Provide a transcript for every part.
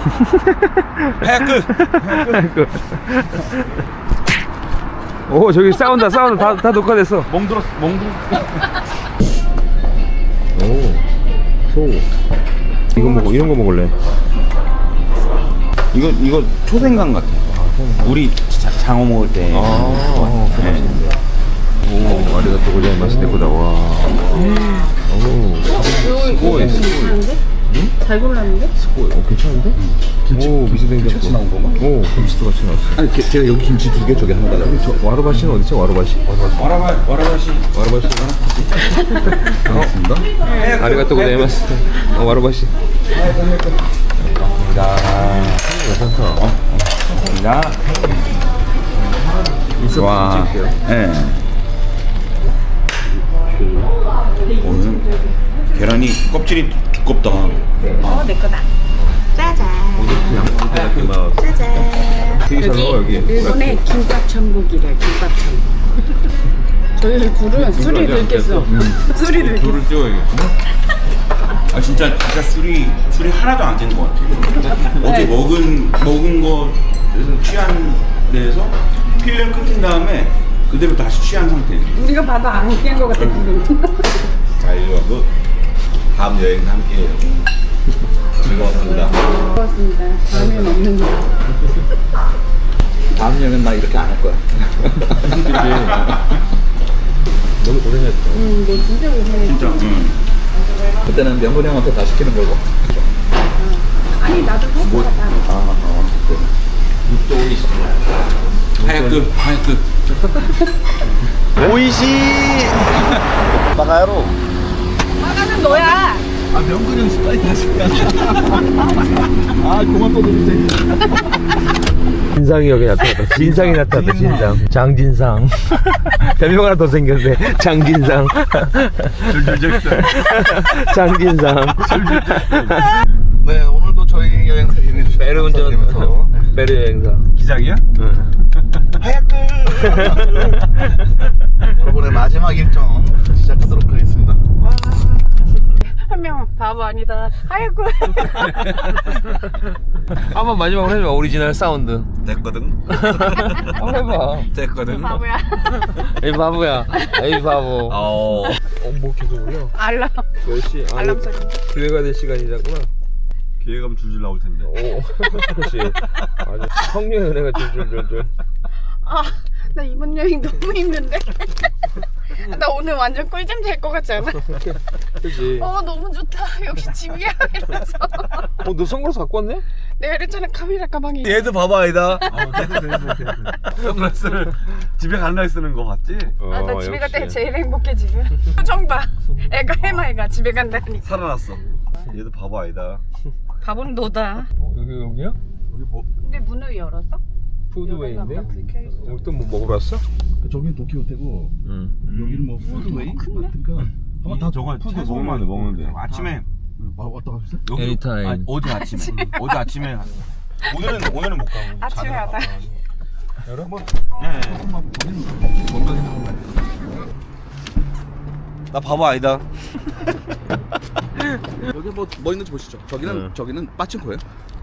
하얗그. 오 저기 싸운다 싸운다 다, 다 녹화됐어. 멍들었어 멍들 오, 소. 이거 먹어, 이런 거 먹을래. 이거 이거 초생강 같아 우리 자- 장어 먹을 때 아, 네. 오, 아리가또 고자이마스 데코다, 와. 오, 스고이, 스고이. 잘 골랐는데? 스고이. 어, 괜찮은데? 오, 미스댕 같이 나온 건가? 오, 김치도 같이 나왔어. 아니 게- 제가 여기 김치 두 개 저기 하나 달라고 저, 와르바시는 어디지? 와르바시? 와르바시. 와라바 와라바시 와르바시. 고맙습니다 어? 아리가또 고자이마스. 어, 와르바시. 자 괜찮다. 자 와. 예. 오늘 계란이 껍질이 두껍다 어, 내 거다. 짜잔. 막 짜잔. 되게 잘 나와, 여기. 일본의 김밥 천국이래, 김밥 천국. 저희 굴은 술이 들겠어. 술이 들겠어. 불을 띄워야겠다 아 진짜 진짜 술이 술이 하나도 안깬것 같아 어제 먹은 먹은 거에서 취한 데에서 필름 끊긴 다음에 그대로 다시 취한 상태 우리가 봐도 안깬것 같아, 지금. 자 이거 다음 여행 함께해요 즐거웠습니다 고맙습니다. 다음엔 없는 거. 다음 여행은 나 이렇게 안 할 거야 너무 고생했어. 응, 너 진짜 고생했어. 진짜 응. 그때는 명근이 형한테 다 시키는 걸로 아니, 나도 할 거다. 아, 아 그때 육도 오이시 하얗그 하얗그 오이시. 아 명근이 형 스파이 다시 아 그만 떠들주세요 진상이 여기 나타났다. 진상이 나타났다. 진상. 장진상. 별명 하나 더 생겼네. 장진상. 장진상. 네 오늘도 저희 여행 사진이 베르 운전. 베르 여행사. 기장이야? 여러분의 마지막 일정 시작하도록 하겠습니다 한명 바보 아니다. 하얗고. 한번 마지막으로 해봐. 오리지널 사운드. 됐거든 한번 해봐. 됐거든 바보야. 에이 바보야. 에이 바보. 어 어, 뭐 계속 울려? 알람. 10시. 아, 알람 소리. 기회가 될 시간이라구나. 기회가면 줄줄 나올 텐데 오. 그렇지. 아주 성령의 은혜가 줄줄줄줄. 아, 나 이번 여행 너무 힘든데? 나 오늘 완전 꿀잼 잘것 같지 않아? 그지. 어, 너무 좋다. 역시 집이야. 이러면서. 어, 너 선글라스 갖고 왔네? 내가 이랬잖아, 카메라 가방에. 얘도 봐봐 아니다 선글라스를 집에 가는 날 쓰는 거 봤지? 아, 나 집에 갈 때 제일 행복해, 지금. 표정 봐. 애가 해마이가 집에 간다니까. 살아났어 얘도 바보 아니다 바보는 너다. 어, 여기 여기야? 근데 문을 열었어? 푸드웨이인데? 오늘 또 뭐 먹으러 왔어? 저긴 도쿄호텔고 응. 여기는 뭐 푸드웨이 같은가 한번 다 저거 푸드 먹으면 먹는데 아침에 아, 왔다 갔어? 여기 Anytime. 아니, 어제 아침에 어제 아침에. 오늘은 오늘은 못 가고 아침에 하다. 가가지고. 네. 나 바보 아니다. 여기 뭐, 뭐 있는지 보시죠 저기는 네. 저기는 빠친코예요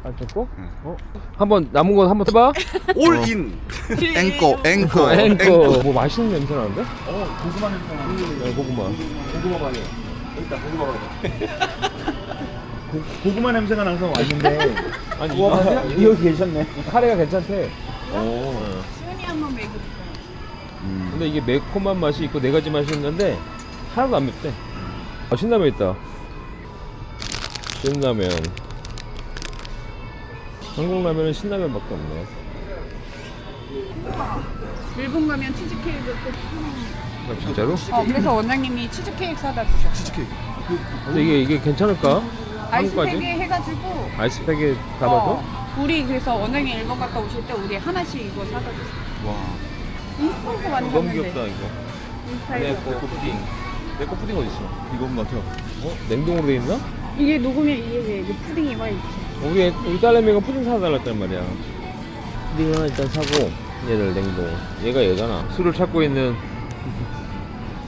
안 쳤고? 어? 한번 남은 거 한번 해봐. 올인 앵꼬 앵꼬 앵커. 뭐 맛있는 냄새 나는데? 어 고구마 냄새 나. 네, 고구마. 고구마 말이야. 일단 고구마 말이야. 고구마 냄새가 나서 왔는데 아니 이거 여기 계셨네. 이 카레가 괜찮대. 수현이 한번 먹여볼까? 근데 이게 매콤한 맛이 있고 네 가지 맛이 있는데 하나도 안 맵대. 아 신라면 있다. 신라면. 한국 라면은 신라면밖에 없네. 일본 가면 치즈케이크 꼭 아, 진짜로? 어, 그래서 원장님이 치즈케이크 사다 주셨어. 근데 이게 이게 괜찮을까? 아이스팩에? 해가지고. 아이스팩에 담아도? 어, 우리 그래서 원장님 일본 갔다 오실 때 우리 하나씩 이거 사다 줬어. 와. 인스턴트 많이 너무. 귀엽다 이거. 인스타에서. 내거 푸딩. 내거 푸딩 어디 있어? 이건 것 같아요 어? 냉동으로 돼 있나? 이게 녹으면 이게 왜 이게 푸딩이 와 있지. 우리 애- 우리 딸내미가 푸딩 사달라 했단 말이야. 푸딩 하나 일단 사고 얘를 냉동. 얘가 얘잖아. 술을 찾고 있는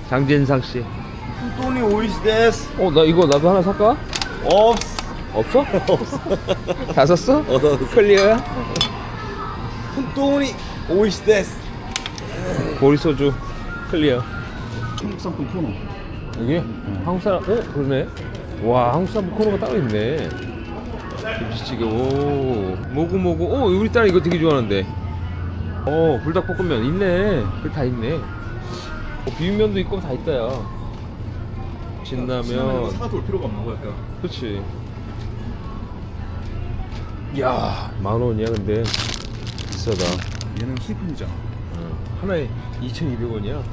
장진상 씨. 돈이 오이스 데스. 어 나 이거 나도 하나 살까? 없스. 없어? 없어. 다? 얻어. 클리어야? 돈이 오이시 데스. 보리 소주 클리어. 한국 상품 코너. 여기 한국 사람, 어 그러네. 와 한국 사람 코너가 따로 있네. 김치찌개, 오 모구 모구. 어 우리 딸 이거 되게 좋아하는데. 어 불닭볶음면 있네. 그다 있네. 어, 비빔면도 있고 다 있다 야. 진라면. 사가지고 올 필요가 없는 거야. 그러니까. 그렇지. 야, 만 원이야 근데 비싸다. 얘는 수입품이잖아. 하나에 2,200원이야.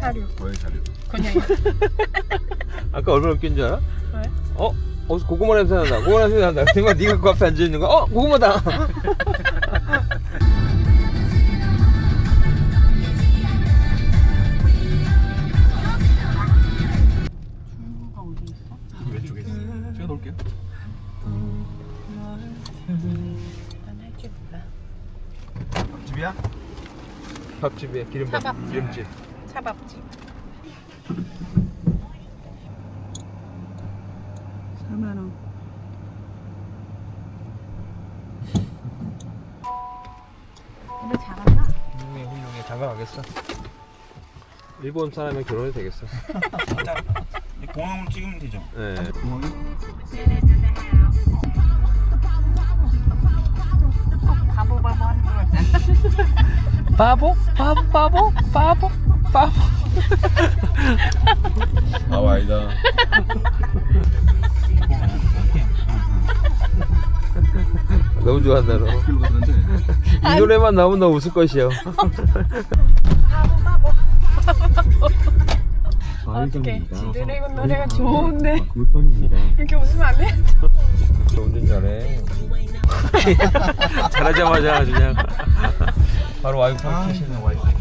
사료. 거의 자료. 그냥 아까 얼마나 웃긴 줄 알아? 왜? 어? 어디서 고구마 냄새 난다. 고구마 냄새 난다. 내가 네가 그 앞에 앉아 있는 거. 어, 고구마다. 친구가 어디 있어? 왼쪽에 있어. 제가 넣을게요. 난 할 줄 몰라. 집이야? 밥집에 기름밥. 차밥. 기름집. 차밥집. 장가 가겠어. 일본 사람이랑 결혼해도 되겠어. 공항으로 찍으면 되죠. 네. 바보 바보 하는 거. 바보? 바보? 바보? 바보? 바보? 아 와이다. 너무 좋아한다 너. 이 노래만 나오면 너 웃을 것이요. 어떻게? 지드래곤 노래가 좋은데 물건입니다. 이렇게 웃으면 안 돼? 운전 잘해. 잘하자마자 그냥 바로 와이파이 켜시네 와이파이.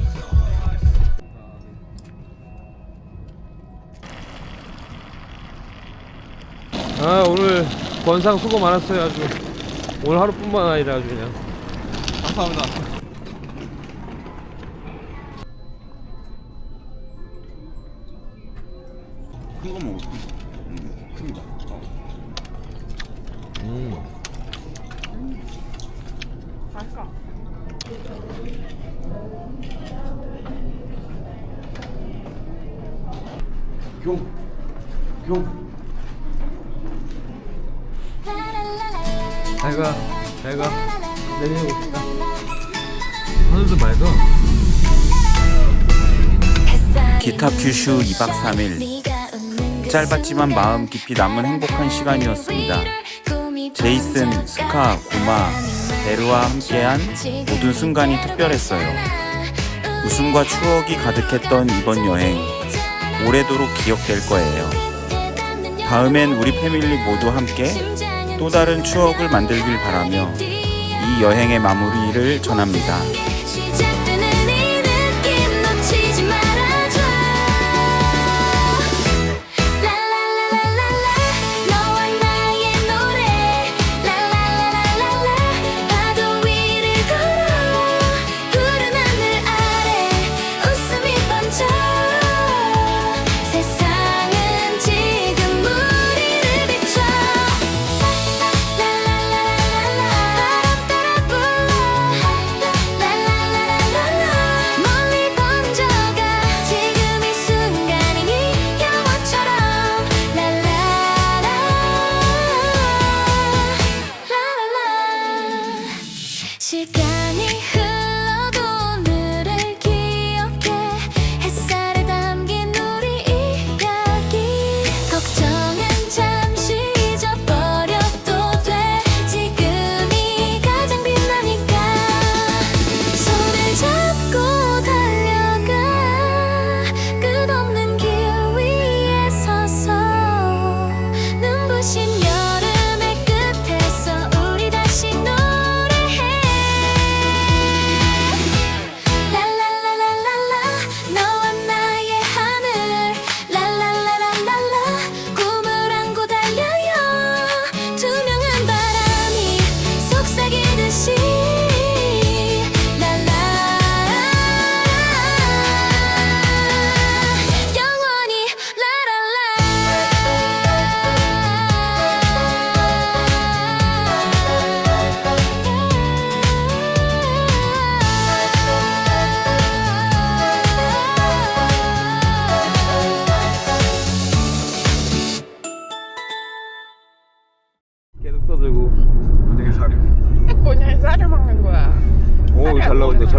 아 오늘 권상 수고 많았어요 아주 오늘 하루뿐만 아니라 아주 그냥 감사합니다. 큰 거 먹을게. 음, 큰 거. 어. 음. 맛있어. 경. 경. 잘가 잘 가 내려오겠다 하늘도 맑아 기타 큐슈 2박 3일 짧았지만 마음 깊이 남은 행복한 시간이었습니다. 제이슨, 스카, 구마, 베르와 함께한 모든 순간이 특별했어요. 웃음과 추억이 가득했던 이번 여행 오래도록 기억될 거예요. 다음엔 우리 패밀리 모두 함께 또 다른 추억을 만들길 바라며 이 여행의 마무리를 전합니다.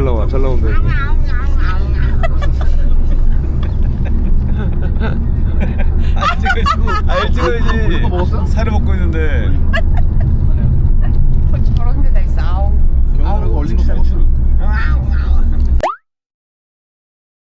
나와, 잘 나온다. 이거. 아 찍어야지. 아 찍어야지. 뭐? 사료 먹고 있는데.